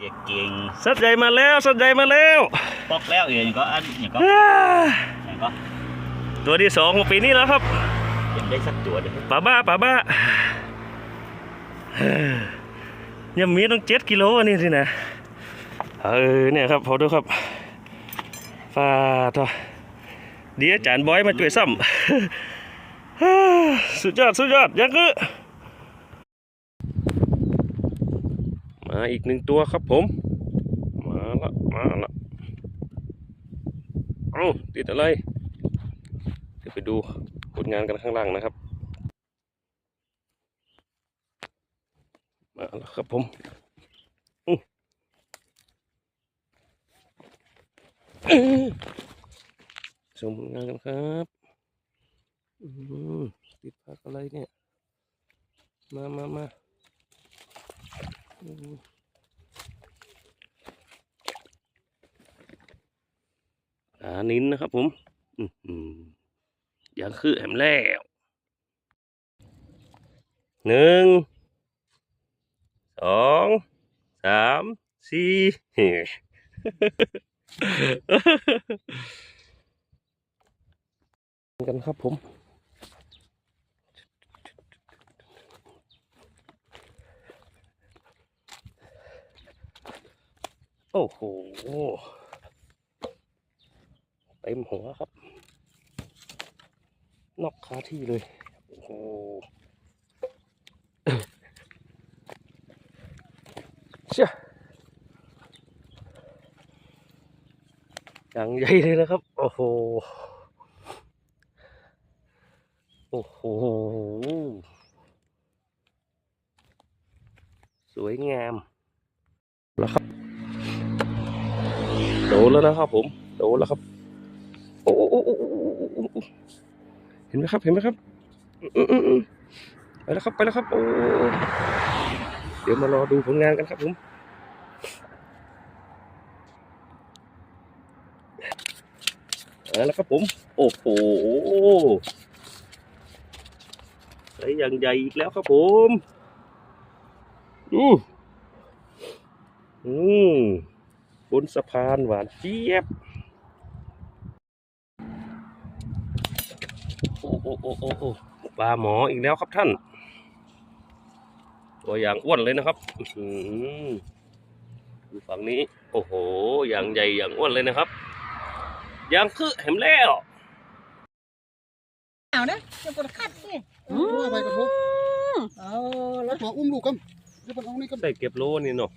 เสียเก่งสัตว์ใหญ่มาแล้วสัตว์ใหญ่มาแล้วปอกแล้วเองก็อันอย่างก็อ่าอย่างก็ตัวที่สองของปีนี้แล้วครับยังได้สักตัวเดียวป่าบ้าป่าบ้าเฮ้ยยังมีต้องเจ็ดกิโลอันนี่สินะเออเนี่ยครับพอดูครับฟาทอเดี๋ยวอาจารย์บอยมาช่วยซ้ำฮ่าสุดยอดสุดยอดยังคือ มาอีกหนึ่งตัวครับผม มาละมาละเอ้าติดอะไรเดี๋ยวไปดูผลงานกันข้างล่างนะครับ มาแล้วครับผมชมผลงานกันครับติดผักอะไรเนี่ย มามามา หานินนะครับผมอย่างคือแหมแล้วหนึ่งสองสามสี่กันครับผม โอ้โหเต็มหัวครับ นอกคาที่เลย โอ้โหเชี่ยอย่างใหญ่เลยนะครับ โอ้โห โอ้โห สวยงามแล้วครับ โดนแล้วนะครับผมโดนแล้วครับ โอ้โอ้โอ้โอ้โอ้โอ้โอ้เห็นไหมครับ เห็นไหมครับไปแล้วครับไปแล้วครับ โอ้เดี๋ยวมารอดูผลงานกันครับผมเอาละครับผม โอ้โหใส่อย่างใหญ่อีกแล้วครับผมดูอืม บนสะพานหวานเจี๊ยบ โอ้โอ้โอ้โอ้โอ้ปลาหมออีกแล้วครับท่าน ตัวอย่างอ้วนเลยนะครับอื้อหือดูฝั่งนี้ โอ้โห อย่างใหญ่อย่างอ้วนเลยนะครับ อย่างคือเห็นแล้วเอานะจะปวดคัดสิเอาไปกระทบเอาแล้วขออุ้มลูกกันเดี๋ยวมันเอานี่กันได้เก็บโลนี่เนาะ